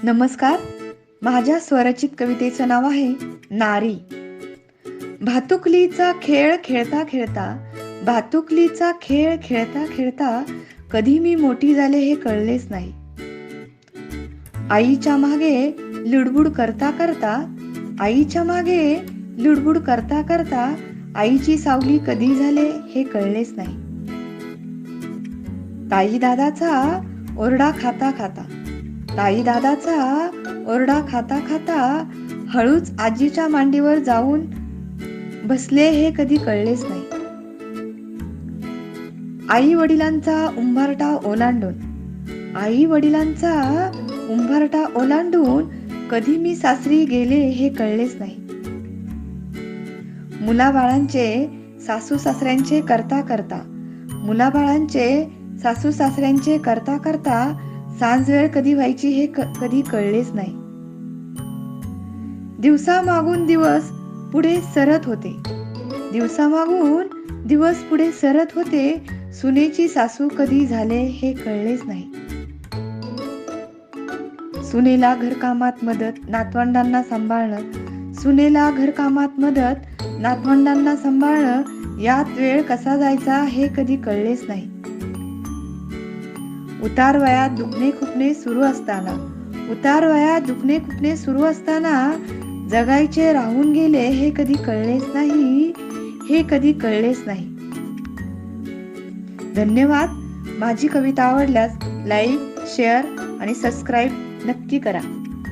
नमस्कार. माझ्या स्वरचित कवितेचं नाव आहे नारी. भातुकलीचा खेळ खेळता खेळता भातुकलीचा खेळ खेळता खेळता कधी मी मोठी झाले हे कळलेच नाही. आईच्या मागे लुडबुड करता करता आईच्या मागे लुडबुड करता करता आईची सावली कधी झाले हे कळलेच नाही. ताई दादाचा ओरडा खाता खाता ताई दादाचा ओरडा खाता खाता हळूच आजीच्या मांडीवर जाऊन बसले हे कधी कळलेच नाही. आई वडिलांचा उंभारटा ओलांडून आई वडिलांचा उंभारटा ओलांडून कधी मी सासरी गेले हे कळलेच नाही. मुलाबाळांचे सासू सासऱ्यांचे करता करता मुलाबाळांचे सासू सासऱ्यांचे करता करता सांज वेळ कधी व्हायची हे क- कधी कळलेच नाही. दिवसामागून दिवस पुढे सरत होते. दिवसामागून दिवस पुढे सरत होते सुनेची सासू कधी झाले हे कळलेच नाही. सुनेला घरकामात मदत नातवंडांना सांभाळणं. सुनेला घरकामात मदत नातवंडांना सांभाळणं यात वेळ कसा जायचा हे कधी कळलेच नाही. उतार वयात दुखणे खुपणे सुरू असताना. उतार वयात दुखणे खुपणे सुरू असताना जगायचे राहून गेले हे कधी कळलेच नाही हे कधी कळलेच नाही. धन्यवाद. माझी कविता आवडल्यास लाईक शेअर आणि सबस्क्राईब नक्की करा.